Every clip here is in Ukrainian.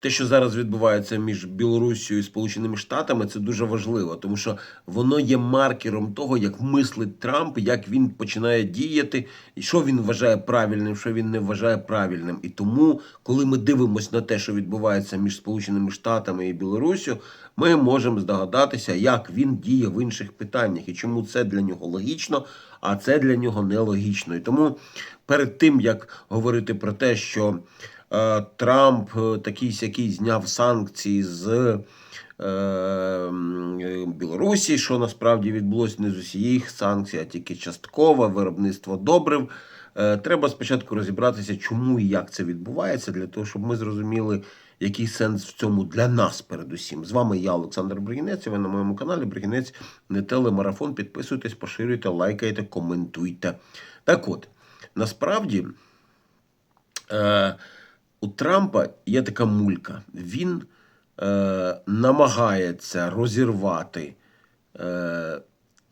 те, що зараз відбувається між Білоруссю і Сполученими Штатами, це дуже важливо, тому що воно є маркером того, як мислить Трамп, як він починає діяти, і що він вважає правильним, що він не вважає правильним. І тому, коли ми дивимося на те, що відбувається між Сполученими Штатами і Білоруссю, ми можемо здогадатися, як він діє в інших питаннях і чому це для нього логічно, а це для нього нелогічно. І тому перед тим як говорити про те, що Трамп е, такий сякий зняв санкції з е, е, Білорусі, що насправді відбулося не з усіх санкцій, а тільки часткове виробництво добрив. Е, Треба спочатку розібратися, чому і як це відбувається, для того, щоб ми зрозуміли, який сенс в цьому для нас передусім. З вами я, Олександр Бригінець, ви на моєму каналі Бригінець не телемарафон. Підписуйтесь, поширюйте, лайкайте, коментуйте. Так от, насправді. Е, у Трампа є така мулька. Він е, намагається розірвати е,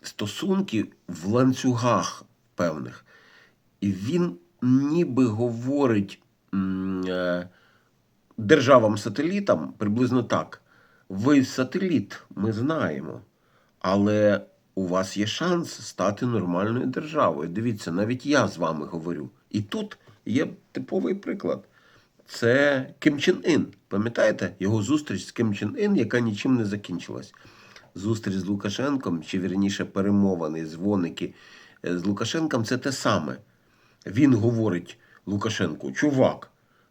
стосунки в ланцюгах певних. І він ніби говорить е, державам-сателітам приблизно так: ви сателіт, ми знаємо, але у вас є шанс стати нормальною державою. Дивіться, навіть я з вами говорю. І тут є типовий приклад. Це Ким Чен Ін. Пам'ятаєте його зустріч з Ким Чен Ін, яка нічим не закінчилась. Зустріч з Лукашенком, чи вірніше перемовини, дзвоники е, з Лукашенком це те саме. Він говорить Лукашенку: чувак,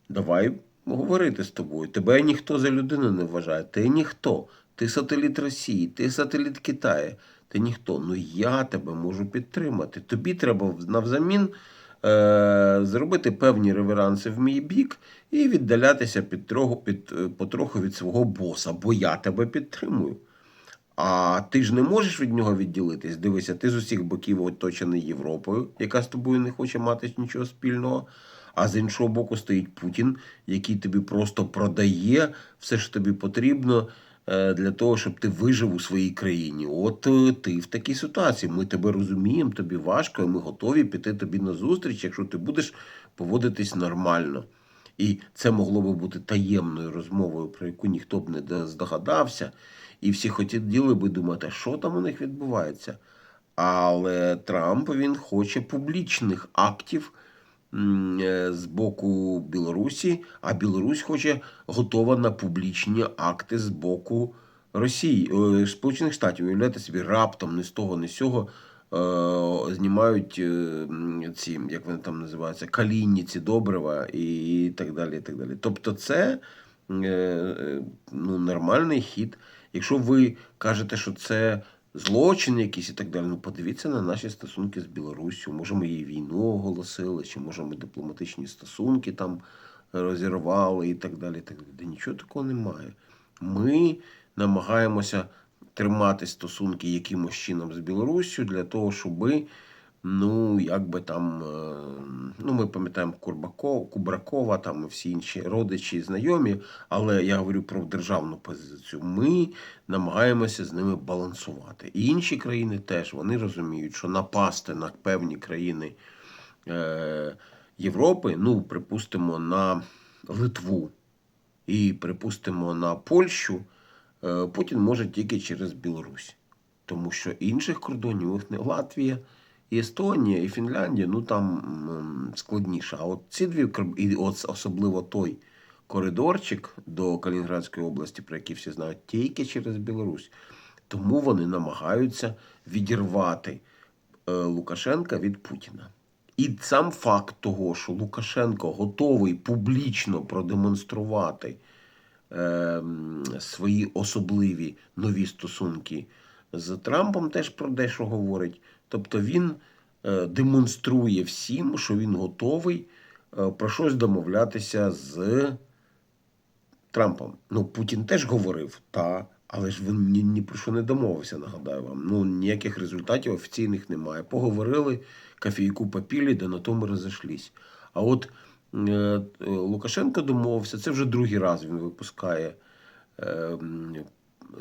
давай говорити з тобою. Тебе ніхто за людину не вважає. Ти ніхто. Ти сателіт Росії, ти сателіт Китаю, ти ніхто. Ну я тебе можу підтримати. Тобі треба навзамін е, зробити певні реверанси в мій бік і віддалятися під, троху, під, е, потроху від свого боса, бо я тебе підтримую. А ти ж не можеш від нього відділитись. Дивися, ти з усіх боків оточений Європою, яка з тобою не хоче мати нічого спільного. А з іншого боку стоїть Путін, який тобі просто продає все, що тобі потрібно для того, щоб ти вижив у своїй країні. От е, ти в такій ситуації. Ми тебе розуміємо, тобі важко, і ми готові піти тобі на зустріч, якщо ти будеш поводитись нормально. І це могло би бути таємною розмовою, про яку ніхто б не здогадався. І всі хотіли би думати, що там у них відбувається. Але Трамп він хоче публічних актів е, з боку Білорусі, а Білорусь хоче готова на публічні акти з боку Росії, е, Сполучених Штатів. Уявляєте собі, раптом ні з того, ні з цього е, знімають е, ці, як вони там називаються, калійні ці добрива і так далі. І так далі. Тобто, це е, е, ну, нормальний хід. Якщо ви кажете, що це злочин якийсь і так далі, ну подивіться на наші стосунки з Білоруссю. Може, ми її війну оголосили, чи може ми дипломатичні стосунки там розірвали і так далі. Так далі. Де нічого такого немає. Ми намагаємося тримати стосунки якимось чином з Білоруссю для того, щоби. Ну, як би там, е, ну ми пам'ятаємо Курбаков, Кубракова, там і всі інші родичі, і знайомі, але я говорю про державну позицію. Ми намагаємося з ними балансувати. І інші країни теж вони розуміють, що напасти на певні країни е, Європи, ну, припустимо, на Литву і припустимо на Польщу, е, Путін може тільки через Білорусь. Тому що інших кордонів не Латвія, і Естонія, і Фінляндія, ну там складніше. А от ці дві і от особливо той коридорчик до Калінінградської області, про який всі знають, тільки через Білорусь. Тому вони намагаються відірвати е, Лукашенка від Путіна. І сам факт того, що Лукашенко готовий публічно продемонструвати е, свої особливі нові стосунки з Трампом, теж про дещо говорить. Тобто він е, демонструє всім, що він готовий е, про щось домовлятися з Трампом. Ну, Путін теж говорив, та, але ж він ні, ні про що не домовився, нагадаю вам. Ну, ніяких результатів офіційних немає. Поговорили, кофійку попілі, да на тому розійшлись. А от е, Лукашенко домовився, це вже другий раз він випускає е, м,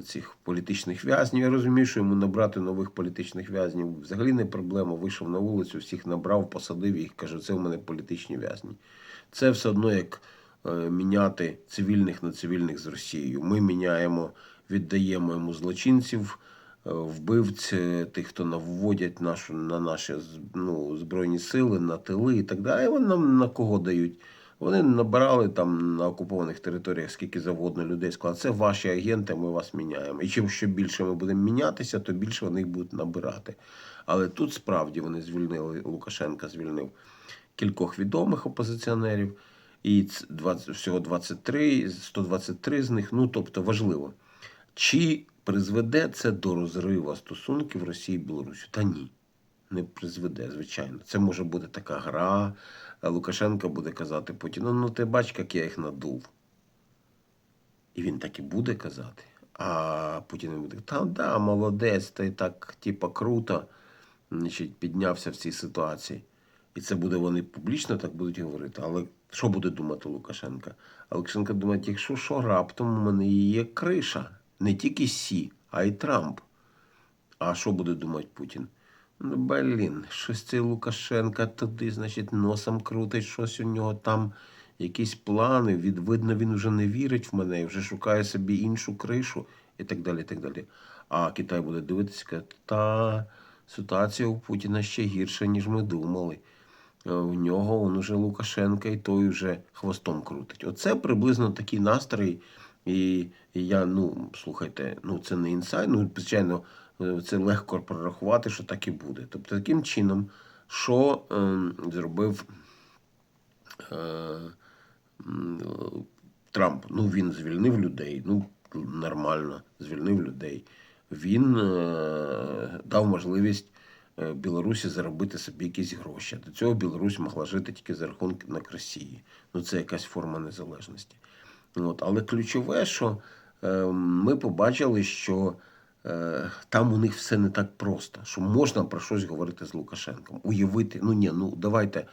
цих політичних в'язнів. Я розумію, що йому набрати нових політичних в'язнів взагалі не проблема. Вийшов на вулицю, всіх набрав, посадив їх, каже, це в мене політичні в'язні. Це все одно як е, міняти цивільних на цивільних з Росією. Ми міняємо, віддаємо йому злочинців, е, вбивць, е, тих, хто наводять нашу, на наші ну, збройні сили, на тили і так далі. Вони нам на кого дають? Вони набирали там на окупованих територіях скільки завгодно людей. Сказали, це ваші агенти, ми вас міняємо. І чим що більше ми будемо мінятися, то більше вони будуть набирати. Але тут справді вони звільнили Лукашенка, звільнив кількох відомих опозиціонерів, і ц- 20, всього 23, 123 з них. Ну тобто важливо. Чи призведе це до розриву стосунків Росії і Білорусі? Та ні. Не призведе, звичайно. Це може бути така гра. а Лукашенко буде казати Путіну, ну ти бач, як я їх надув. І він так і буде казати. А Путін буде, та да, молодець, ти так, типа, круто, значить, піднявся в цій ситуації. І це буде вони публічно так будуть говорити. Але що буде думати Лукашенка? А Лукашенко думає, якщо що, раптом у мене є криша. Не тільки Сі, а й Трамп. А що буде думати Путін? Ну, блін, щось цей Лукашенка туди, значить, носом крутить, щось у нього там, якісь плани. Від, видно, він вже не вірить в мене і вже шукає собі іншу кришу і так далі. і так далі. А Китай буде дивитися, та ситуація у Путіна ще гірша, ніж ми думали. Е, В нього он уже Лукашенка і той вже хвостом крутить. Оце приблизно такий настрій. І, я, ну, слухайте, ну це не інсайт, ну, звичайно, це легко прорахувати, що так і буде. Тобто, таким чином, що ем, зробив е, е, Трамп? Ну, він звільнив людей, ну, нормально, звільнив людей. Він е, дав можливість е, Білорусі заробити собі якісь гроші. До цього Білорусь могла жити тільки за рахунок Росії. Ну, це якась форма незалежності. От. Але ключове, що е, ми побачили, що е, там у них все не так просто, що можна про щось говорити з Лукашенком. Уявити, ну ні, ну давайте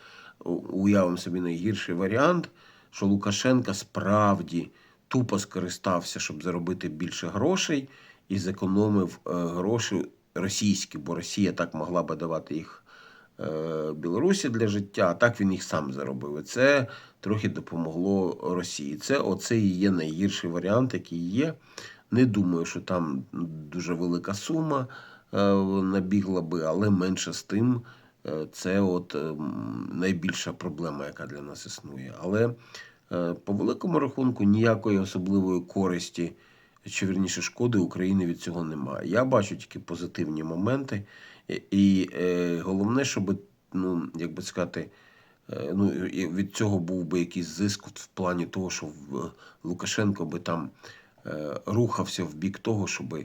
уявимо собі найгірший варіант, що Лукашенка справді тупо скористався, щоб заробити більше грошей, і зекономив е, гроші російські, бо Росія так могла би давати їх е, Білорусі для життя, а так він їх сам заробив. І це трохи допомогло Росії. Це оце і є найгірший варіант, який є. Не думаю, що там дуже велика сума е, набігла би, але менше з тим, е, це от ем, найбільша проблема, яка для нас існує. Але е, по великому рахунку ніякої особливої користі чи вірніше шкоди України від цього немає. Я бачу тільки позитивні моменти, і, головне, щоб, ну, як би сказати, ну, від цього був би якийсь зиск в плані того, що Лукашенко би там рухався в бік того, щоб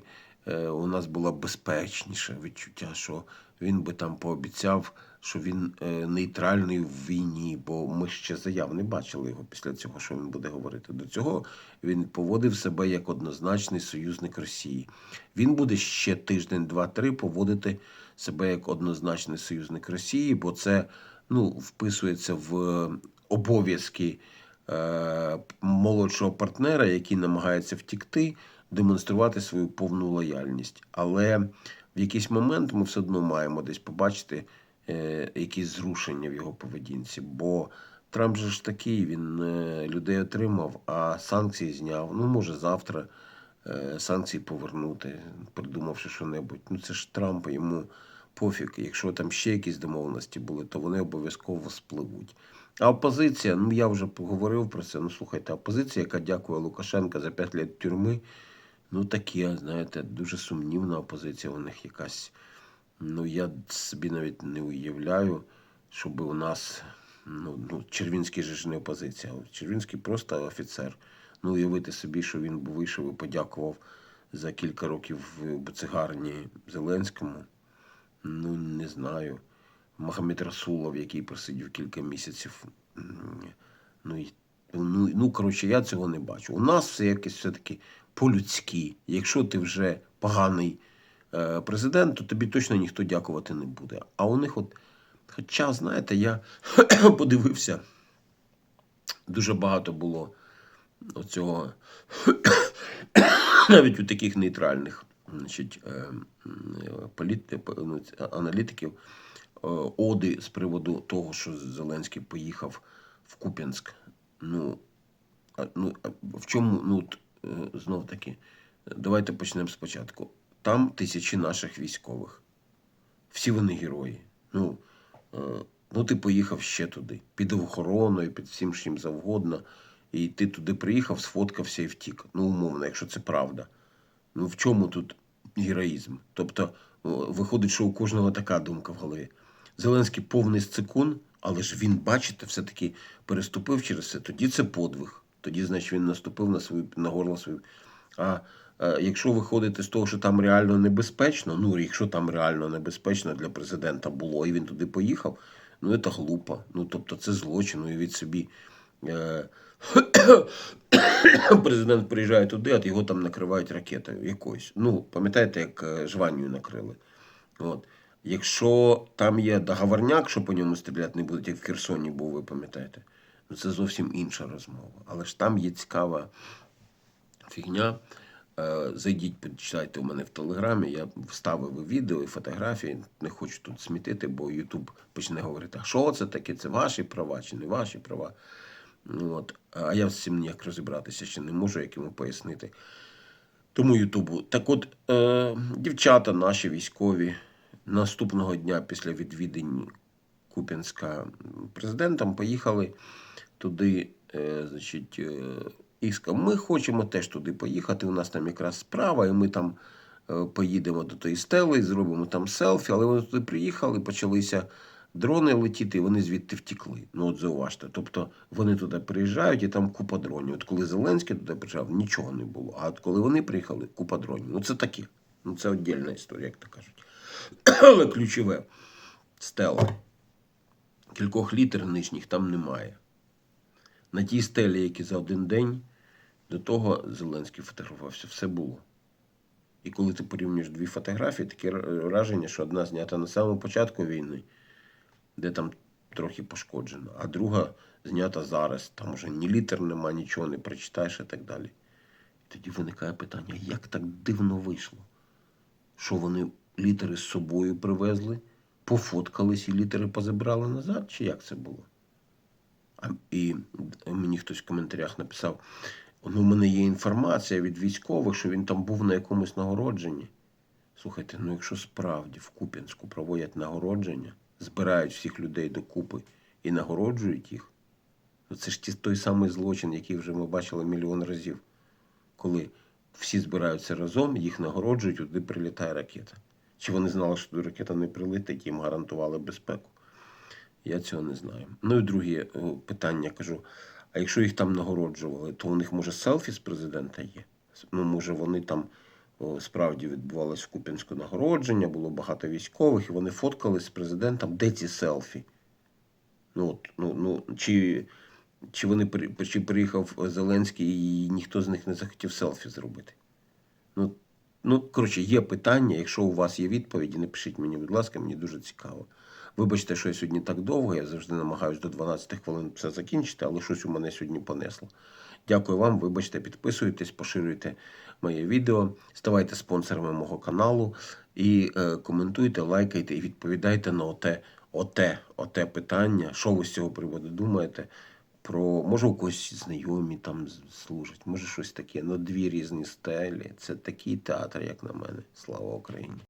е, у нас було безпечніше відчуття, що він би там пообіцяв, що він е, нейтральний в війні, бо ми ще заяв не бачили його після цього, що він буде говорити. До цього він поводив себе як однозначний союзник Росії. Він буде ще тиждень, два-три поводити себе як однозначний союзник Росії, бо це ну, вписується в обов'язки е, молодшого партнера, який намагається втікти, демонструвати свою повну лояльність. Але в якийсь момент ми все одно маємо десь побачити е, якісь зрушення в його поведінці. Бо Трамп же ж такий, він е, людей отримав, а санкції зняв. Ну, може, завтра е, санкції повернути, придумавши що-небудь. Ну, це ж Трамп, йому пофіг. Якщо там ще якісь домовленості були, то вони обов'язково спливуть. А опозиція, ну я вже поговорив про це. Ну слухайте, опозиція, яка дякує Лукашенка за 5 років тюрми, ну таке, знаєте, дуже сумнівна опозиція у них якась. Ну, я собі навіть не уявляю, щоб у нас. Ну, ну Червінський же ж не опозиція. Червінський просто офіцер. Ну, уявити собі, що він вийшов і подякував за кілька років в буцегарні Зеленському. Ну, не знаю. Магомед Расулов, який просидів кілька місяців. Ну, ну, ну коротше, я цього не бачу. У нас все якесь все-таки по-людськи. Якщо ти вже поганий е, президент, то тобі точно ніхто дякувати не буде. А у них от. Хоча, знаєте, я подивився, дуже багато було оцього навіть у таких нейтральних значить, е, політ, е, ну, аналітиків е, оди з приводу того, що Зеленський поїхав в Куп'янськ. Ну, а, ну, а в чому, ну, знов таки, давайте почнемо спочатку. Там тисячі наших військових. Всі вони герої. Ну, ну ти поїхав ще туди, під охороною, під всім чим завгодно. І ти туди приїхав, сфоткався і втік. Ну, умовно, якщо це правда. Ну в чому тут героїзм? Тобто, виходить, що у кожного така думка в голові. Зеленський повний сцикун, але ж він, бачите, все-таки переступив через це. Тоді це подвиг. Тоді, значить, він наступив на свою на горло свою. А е, якщо виходити з того, що там реально небезпечно, ну якщо там реально небезпечно для президента було, і він туди поїхав, ну це глупо. Ну тобто це злочин, уявіть собі. Е, президент приїжджає туди, а його там накривають ракетою якоюсь. Ну, пам'ятаєте, як е, Жванію накрили? От. Якщо там є договорняк, що по ньому стріляти не будуть, як в Херсоні був, ви пам'ятаєте, ну це зовсім інша розмова. Але ж там є цікава фігня. Е, Зайдіть, почитайте у мене в телеграмі. Я вставив відео і фотографії. Не хочу тут смітити, бо Ютуб почне говорити, а що це таке? Це ваші права чи не ваші права. Ну, От. А я з цим ніяк розібратися ще не можу, як йому пояснити. Тому Ютубу. Так от, е, дівчата наші військові наступного дня після відвідань Куп'янська президентом поїхали туди, е, значить, е, і сказали, ми хочемо теж туди поїхати. У нас там якраз справа, і ми там е, поїдемо до тої стели, зробимо там селфі, але вони туди приїхали, почалися дрони летіти, і вони звідти втікли. Ну от зауважте. Тобто вони туди приїжджають і там купа дронів. От коли Зеленський туди приїжджав, нічого не було. А от коли вони приїхали, купа дронів. Ну це таке. Ну це віддільна історія, як то кажуть. Але ключове стела. Кількох літр нижніх там немає. На тій стелі, які за один день, до того Зеленський фотографувався, все було. І коли ти порівнюєш дві фотографії, таке враження, що одна знята на самому початку війни, де там трохи пошкоджено, а друга знята зараз, там уже ні літер нема, нічого не прочитаєш і так далі. І тоді виникає питання, як так дивно вийшло? Що вони літери з собою привезли, пофоткались і літери позабрали назад, чи як це було? А, і мені хтось в коментарях написав: ну, у мене є інформація від військових, що він там був на якомусь нагородженні. Слухайте, ну якщо справді в Куп'янську проводять нагородження, збирають всіх людей докупи і нагороджують їх, це ж той самий злочин, який вже ми бачили мільйон разів. Коли всі збираються разом, їх нагороджують, туди прилітає ракета. Чи вони знали, що туди ракета не прилетить, їм гарантували безпеку? Я цього не знаю. Ну і друге е, питання кажу: а якщо їх там нагороджували, то у них може селфі з президента є? Ну, може, вони там справді відбувалось в Купінську нагородження, було багато військових, і вони фоткались з президентом. Де ці селфі? Ну, от, ну, ну, чи, чи вони чи приїхав Зеленський і ніхто з них не захотів селфі зробити? Ну, ну, коротше, є питання. Якщо у вас є відповіді, напишіть мені, будь ласка, мені дуже цікаво. Вибачте, що я сьогодні так довго, я завжди намагаюся до 12 хвилин все закінчити, але щось у мене сьогодні понесло. Дякую вам, вибачте, підписуйтесь, поширюйте моє відео, ставайте спонсорами мого каналу і е, коментуйте, лайкайте і відповідайте на оте, оте, оте питання, що ви з цього приводу думаєте. Про може у когось знайомі там служать, може щось таке. Ну, дві різні стелі. Це такий театр, як на мене. Слава Україні!